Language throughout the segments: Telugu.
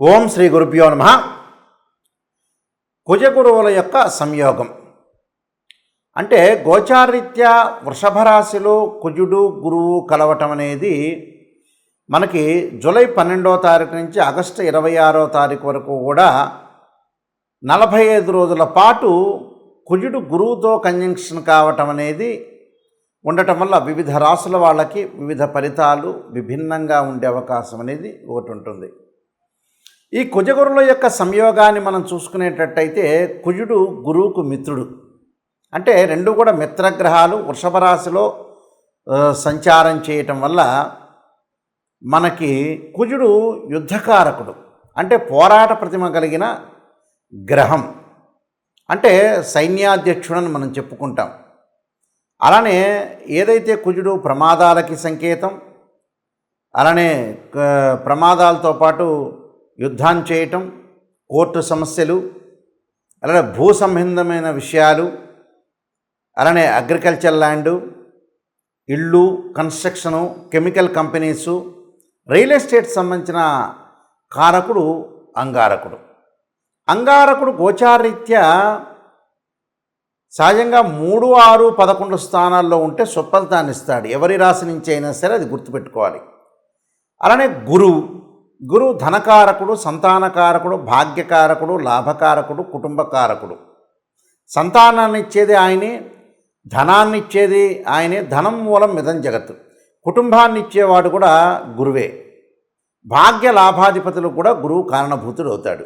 ఓం శ్రీ గురుభ్యో నమ. కుజగురువుల యొక్క సంయోగం. అంటే గోచారీత్యా వృషభ రాశిలో కుజుడు గురువు కలవటం అనేది మనకి జూలై పన్నెండో తారీఖు నుంచి ఆగస్టు ఇరవై ఆరో తారీఖు వరకు కూడా నలభై ఐదు రోజుల పాటు కుజుడు గురువుతో కంజంక్షన్ కావటం అనేది ఉండటం వల్ల వివిధ రాసుల వాళ్ళకి వివిధ ఫలితాలు విభిన్నంగా ఉండే అవకాశం అనేది ఒకటి ఉంటుంది. ఈ కుజగురుల యొక్క సంయోగాన్ని మనం చూసుకునేటట్టయితే కుజుడు గురువుకు మిత్రుడు. అంటే రెండు కూడా మిత్రగ్రహాలు వృషభ రాశిలో సంచారం చేయటం వల్ల మనకి కుజుడు యుద్ధకారకుడు. అంటే పోరాట ప్రతిమ కలిగిన గ్రహం. అంటే సైన్యాధ్యక్షుడని మనం చెప్పుకుంటాం. అలానే ఏదైతే కుజుడు ప్రమాదాలకి సంకేతం అలానే క- ప్రమాదాలతో పాటు యుద్ధాన్ని చేయటం కోర్టు సమస్యలు అలానే భూ సంబంధమైన విషయాలు అలానే అగ్రికల్చర్ ల్యాండు ఇళ్ళు construction chemical companies real estate సంబంధించిన కారకుడు అంగారకుడు. అంగారకుడు గోచారీత్యా సహజంగా మూడు ఆరు పదకొండు స్థానాల్లో ఉంటే సుఫలితాన్ని ఇస్తాడు. ఎవరి రాశి నుంచి అయినా సరే అది గుర్తుపెట్టుకోవాలి. అలానే గురువు. గురువు ధనకారకుడు సంతానకారకుడు భాగ్యకారకుడు లాభకారకుడు కుటుంబకారకుడు. సంతానాన్ని ఇచ్చేది ఆయనే ధనాన్ని ఇచ్చేది ఆయనే ధనం మూలం మిదం జగత్తు. కుటుంబాన్ని ఇచ్చేవాడు కూడా గురువే. భాగ్య లాభాధిపతులు కూడా గురువు కారణభూతుడు అవుతాడు.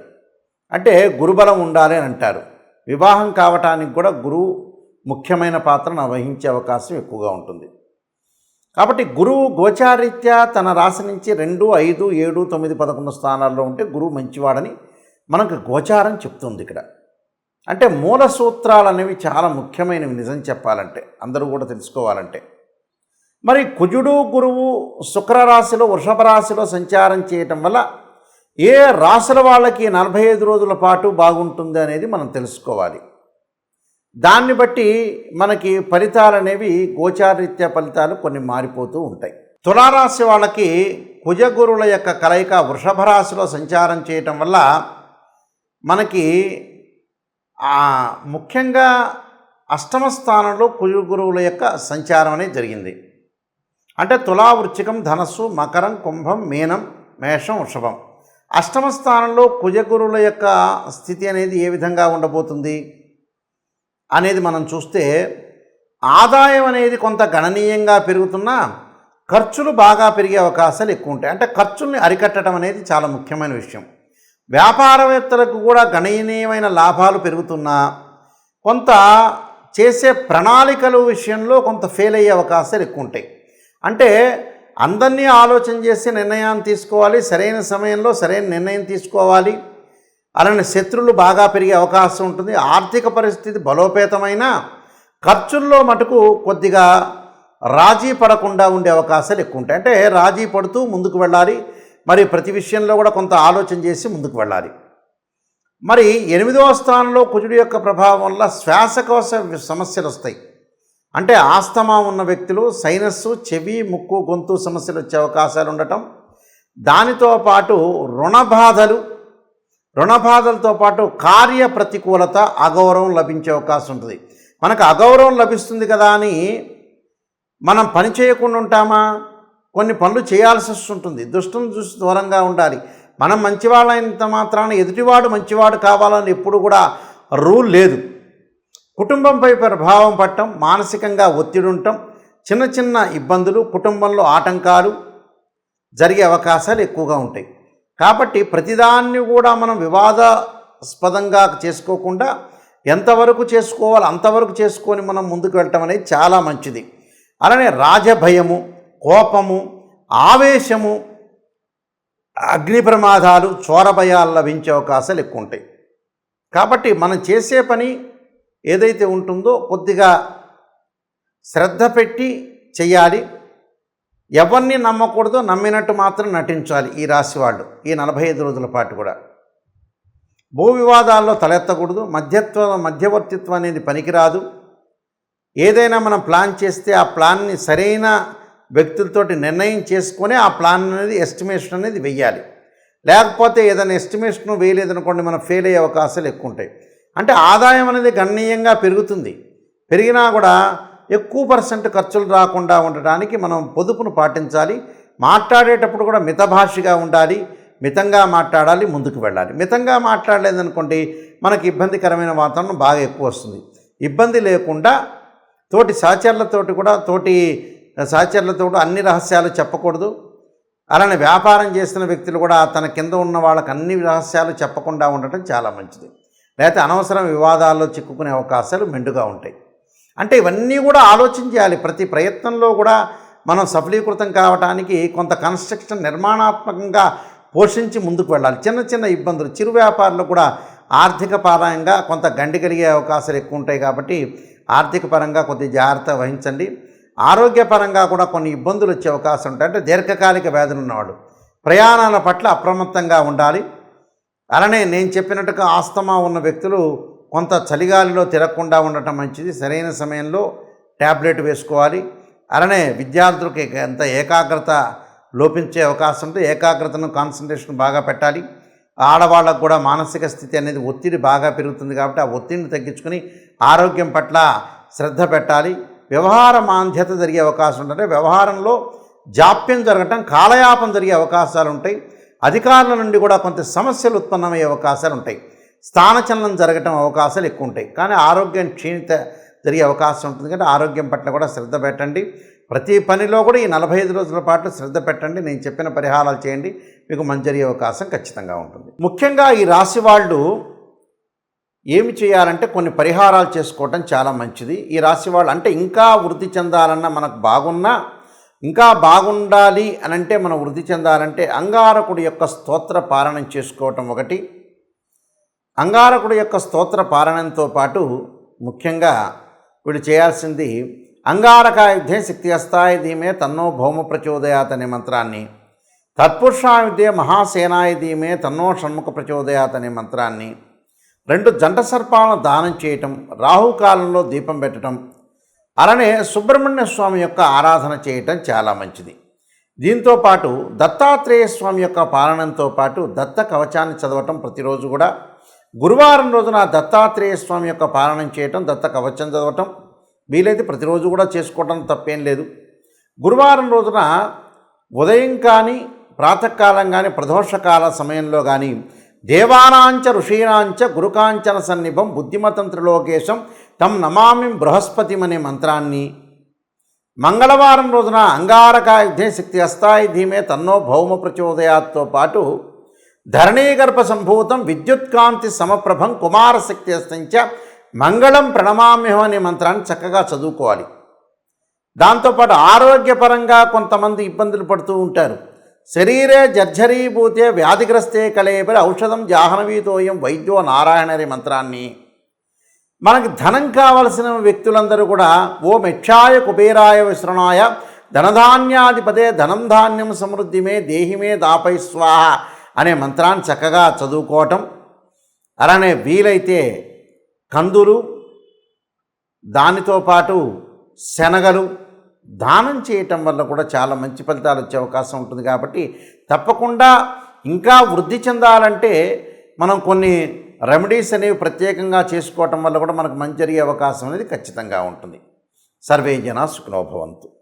అంటే గురుబలం ఉండాలి అని అంటారు. వివాహం కావటానికి కూడా గురువు ముఖ్యమైన పాత్రను వహించే అవకాశం ఎక్కువగా ఉంటుంది. కాబట్టి గురువు గోచారీత్యా తన రాశి నుంచి రెండు ఐదు ఏడు తొమ్మిది పదకొండు స్థానాల్లో ఉంటే గురువు మంచివాడని మనకు గోచారం చెప్తుంది ఇక్కడ. అంటే మూల సూత్రాలు అనేవి చాలా ముఖ్యమైనవి నిజం చెప్పాలంటే అందరూ కూడా తెలుసుకోవాలంటే. మరి కుజుడు గురువు శుక్ర రాశిలో వృషభ రాశిలో సంచారం చేయటం వల్ల ఏ రాశుల వాళ్ళకి నలభై ఐదు రోజుల పాటు బాగుంటుంది అనేది మనం తెలుసుకోవాలి. దాన్ని బట్టి మనకి ఫలితాలు అనేవి గోచారీత్య ఫలితాలు కొన్ని మారిపోతూ ఉంటాయి. తులారాశి వాళ్ళకి కుజగురుల యొక్క కలయిక వృషభ రాశిలో సంచారం చేయటం వల్ల మనకి ముఖ్యంగా అష్టమ స్థానంలో కుజగురువుల యొక్క సంచారం అనేది జరిగింది. అంటే తులా వృచ్చికం ధనస్సు మకరం కుంభం మీనం మేషం వృషభం. అష్టమ స్థానంలో కుజగురువుల యొక్క స్థితి అనేది ఏ విధంగా ఉండబోతుంది? అనేది మనం చూస్తే ఆదాయం అనేది కొంత గణనీయంగా పెరుగుతున్నా ఖర్చులు బాగా పెరిగే అవకాశాలు ఎక్కువ ఉంటాయి. అంటే ఖర్చుల్ని అరికట్టడం అనేది చాలా ముఖ్యమైన విషయం. వ్యాపారవేత్తలకు కూడా గణనీయమైన లాభాలు పెరుగుతున్నా కొంత చేసే ప్రణాళికలు విషయంలో కొంత ఫెయిల్ అయ్యే అవకాశాలు ఎక్కువ ఉంటాయి. అంటే అందరినీ ఆలోచన చేసి నిర్ణయాన్ని తీసుకోవాలి సరైన సమయంలో సరైన నిర్ణయం తీసుకోవాలి. అలానే శత్రువులు బాగా పెరిగే అవకాశం ఉంటుంది. ఆర్థిక పరిస్థితి బలోపేతమైన ఖర్చుల్లో మటుకు కొద్దిగా రాజీ పడకుండా ఉండే అవకాశాలు ఎక్కువ ఉంటాయి అంటే రాజీ పడుతూ ముందుకు వెళ్ళాలి. మరి ప్రతి విషయంలో కూడా కొంత ఆలోచన చేసి ముందుకు వెళ్ళాలి. మరి ఎనిమిదవ స్థానంలో కుజుడు యొక్క ప్రభావం వల్ల శ్వాసకోశ సమస్యలు వస్తాయి. అంటే ఆస్తమా ఉన్న వ్యక్తులు సైనస్సు చెవి ముక్కు గొంతు సమస్యలు వచ్చే అవకాశాలు ఉండటం. దానితో పాటు రుణ బాధలు రుణ బాధలతో పాటు కార్య ప్రతికూలత అగౌరవం లభించే అవకాశం ఉంటుంది. మనకు అగౌరవం లభిస్తుంది కదా అని మనం పని చేయకుండా ఉంటామా? కొన్ని పనులు చేయాల్సి వస్తుంటుంది. దుష్టం చూసి దూరంగా ఉండాలి. మనం మంచివాళ్ళైనంత మాత్రాన ఎదుటివాడు మంచివాడు కావాలని ఎప్పుడు కూడా రూల్ లేదు. కుటుంబంపై ప్రభావం పడటం మానసికంగా ఒత్తిడి ఉండటం చిన్న చిన్న ఇబ్బందులు కుటుంబంలో ఆటంకాలు జరిగే అవకాశాలు ఎక్కువగా ఉంటాయి. కాబట్టి ప్రతిదాన్ని కూడా మనం వివాదాస్పదంగా చేసుకోకుండా ఎంతవరకు చేసుకోవాలో అంతవరకు చేసుకొని మనం ముందుకు వెళ్ళటం అనేది చాలా మంచిది. అలానే రాజభయము కోపము ఆవేశము అగ్ని ప్రమాదాలు చోరభయాలు లభించే అవకాశాలు ఎక్కువ ఉంటాయి కాబట్టి మనం చేసే పని ఏదైతే ఉంటుందో కొద్దిగా శ్రద్ధ పెట్టి చేయాలి. ఎవరిని నమ్మకూడదో నమ్మినట్టు మాత్రం నటించాలి ఈ రాశి వాళ్ళు ఈ నలభై ఐదు రోజుల పాటు కూడా. భూ వివాదాల్లో తలెత్తకూడదు మధ్యత్వ మధ్యవర్తిత్వం అనేది పనికిరాదు. ఏదైనా మనం ప్లాన్ చేస్తే ఆ ప్లాన్ని సరైన వ్యక్తులతోటి నిర్ణయం చేసుకొని ఆ ప్లాన్ అనేది ఎస్టిమేషన్ అనేది వెయ్యాలి. లేకపోతే ఏదైనా ఎస్టిమేషన్ వేయలేదనుకోండి మనం ఫెయిల్ అయ్యే అవకాశాలు ఎక్కువ ఉంటాయి అంటే ఆదాయం అనేది గణనీయంగా పెరుగుతుంది. పెరిగినా కూడా ఎక్కువ పర్సెంట్ ఖర్చులు రాకుండా ఉండటానికి మనం పొదుపును పాటించాలి. మాట్లాడేటప్పుడు కూడా మితభాషిగా ఉండాలి. మితంగా మాట్లాడాలి ముందుకు వెళ్ళాలి. మితంగా మాట్లాడలేదనుకోండి మనకి ఇబ్బందికరమైన వాతావరణం బాగా ఎక్కువ వస్తుంది. ఇబ్బంది లేకుండా తోటి సహచరులతోటి కూడా తోటి సహచరులతో అన్ని రహస్యాలు చెప్పకూడదు. అలానే వ్యాపారం చేస్తున్న వ్యక్తులు కూడా తన కింద ఉన్న వాళ్ళకి అన్ని రహస్యాలు చెప్పకుండా ఉండటం చాలా మంచిది. లేకపోతే అనవసరం వివాదాల్లో చిక్కుకునే అవకాశాలు మెండుగా ఉంటాయి. అంటే ఇవన్నీ కూడా ఆలోచన చేయాలి ప్రతి ప్రయత్నంలో కూడా మనం సఫలీకృతం కావడానికి కొంత కన్స్ట్రక్షన్ నిర్మాణాత్మకంగా పోషించి ముందుకు వెళ్ళాలి. చిన్న చిన్న ఇబ్బందులు చిరు వ్యాపారులు కూడా ఆర్థిక పరంగా కొంత గండి కలిగే అవకాశాలు ఎక్కువ ఉంటాయి కాబట్టి ఆర్థిక పరంగా కొద్ది జాగ్రత్త వహించండి. ఆరోగ్యపరంగా కూడా కొన్ని ఇబ్బందులు వచ్చే అవకాశం ఉంటాయి. అంటే దీర్ఘకాలిక వ్యాధులు ఉన్నవాడు ప్రయాణాల పట్ల అప్రమత్తంగా ఉండాలి. అలానే నేను చెప్పినట్టుగా ఆస్తమా ఉన్న వ్యక్తులు కొంత చలిగాలిలో తిరగకుండా ఉండటం మంచిది. సరైన సమయంలో ట్యాబ్లెట్ వేసుకోవాలి. అలానే విద్యార్థులకి ఎంత ఏకాగ్రత లోపించే అవకాశం ఉంటే ఏకాగ్రతను కాన్సన్ట్రేషన్ బాగా పెట్టాలి. ఆడవాళ్ళకు కూడా మానసిక స్థితి అనేది ఒత్తిడి బాగా పెరుగుతుంది కాబట్టి ఆ ఒత్తిడిని తగ్గించుకుని ఆరోగ్యం పట్ల శ్రద్ధ పెట్టాలి. వ్యవహార మాంద్యత జరిగే అవకాశం ఉంటుంది వ్యవహారంలో జాప్యం జరగటం కాలయాపం జరిగే అవకాశాలు ఉంటాయి. అధికారుల నుండి కూడా కొంత సమస్యలు ఉత్పన్నమయ్యే అవకాశాలు ఉంటాయి. స్థానచలనం జరగటం అవకాశాలు ఎక్కువ ఉంటాయి కానీ ఆరోగ్యం క్షీణిత జరిగే అవకాశం ఉంటుంది. కాబట్టి ఆరోగ్యం పట్ల కూడా శ్రద్ధ పెట్టండి. ప్రతి పనిలో కూడా ఈ నలభై ఐదు రోజుల పాటు శ్రద్ధ పెట్టండి. నేను చెప్పిన పరిహారాలు చేయండి. మీకు మంచి జరిగే అవకాశం ఖచ్చితంగా ఉంటుంది. ముఖ్యంగా ఈ రాశి వాళ్ళు ఏమి చేయాలంటే కొన్ని పరిహారాలు చేసుకోవటం చాలా మంచిది. ఈ రాశి వాళ్ళు అంటే ఇంకా వృద్ధి చెందాలన్నా మనకు బాగున్నా ఇంకా బాగుండాలి అని అంటే మనం వృద్ధి చెందాలంటే అంగారకుడి యొక్క స్తోత్ర పారణం చేసుకోవటం ఒకటి. అంగారకుడు యొక్క స్తోత్ర పారణంతో పాటు ముఖ్యంగా వీడు చేయాల్సింది అంగారకాయుద్ధే శక్తి అస్థాయి ధీమే తన్నో భౌమ ప్రచోదయాత్ అనే మంత్రాన్ని తత్పురుషాయుధే మహాసేనాయ ధీమే తన్నో షణ్ముఖ ప్రచోదయాత్ అనే మంత్రాన్ని రెండు జంట సర్పాలను దానం చేయటం రాహుకాలంలో దీపం పెట్టడం అలానే సుబ్రహ్మణ్య స్వామి యొక్క ఆరాధన చేయటం చాలా మంచిది. దీంతో పాటు దత్తాత్రేయ స్వామి యొక్క పాలనంతో పాటు దత్త కవచాన్ని చదవటం ప్రతిరోజు కూడా గురువారం రోజున దత్తాత్రేయ స్వామి యొక్క పాలనం చేయటం దత్త కవచం చదవటం వీలైతే ప్రతిరోజు కూడా చేసుకోవటం తప్పేం లేదు. గురువారం రోజున ఉదయం కానీ ప్రాతకాలం కానీ ప్రదోషకాల సమయంలో కానీ దేవానాంచ ఋషీనాంచ గురుకాంచన సన్నిభం బుద్ధిమతంత్రిలోకేశం తం నమామి బృహస్పతిం అనే మంత్రాన్ని మంగళవారం రోజున అంగారకాయుధే శక్తి అస్థాయి ధీమే తన్నో భౌమ ప్రచోదయాతో పాటు ధరణీగర్భ సంభూతం విద్యుత్కాంతి సమప్రభం కుమారశక్తి అస్తంచ మంగళం ప్రణమామ్యం అనే మంత్రాన్ని చక్కగా చదువుకోవాలి. దాంతోపాటు ఆరోగ్యపరంగా కొంతమంది ఇబ్బందులు పడుతూ ఉంటారు. శరీరే జర్జరీభూతే వ్యాధిగ్రస్తే కలయబడి ఔషధం జాహ్నవీతోయం వైద్యో నారాయణరి మంత్రాన్ని. మనకి ధనం కావలసిన వ్యక్తులందరూ కూడా ఓ మెక్షాయ కుబేరాయ విశ్రణాయ ధనధాన్యాధిపతే ధనం ధాన్యం సమృద్ధిమే దేహిమే దాపై స్వాహ అనే మంత్రాన్ని చక్కగా చదువుకోవటం అలానే వీలైతే కందులు దానితో పాటు శనగలు దానం చేయటం వల్ల కూడా చాలా మంచి ఫలితాలు వచ్చే అవకాశం ఉంటుంది కాబట్టి తప్పకుండా ఇంకా వృద్ధి చెందాలంటే మనం కొన్ని రెమెడీస్ అనేవి ప్రత్యేకంగా చేసుకోవటం వల్ల కూడా మనకు మంచి జరిగే అవకాశం అనేది ఖచ్చితంగా ఉంటుంది. సర్వే జన సుఖనోభవంతు